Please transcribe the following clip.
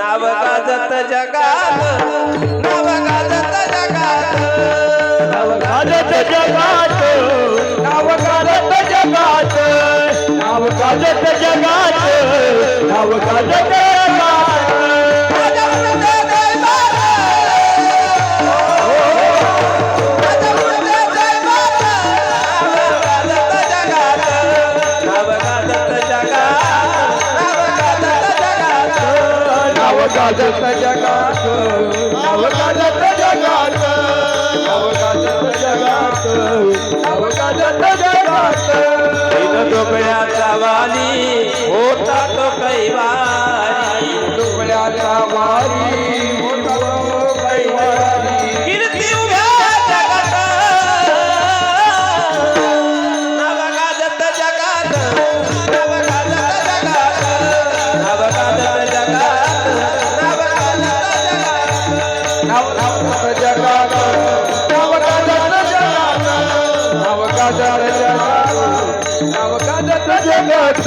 नाव गाजत जगात नाव गाजत जगात. नाव गाजत जगात नाव गाजत जगात नाव गाजत जगात नाव गाजत गाजत जगात गाजत जगात गाजत जगात गाजत जगात डोकळ्याचा वाली होता तो कैवारी डोकळ्याचा वारी। जगात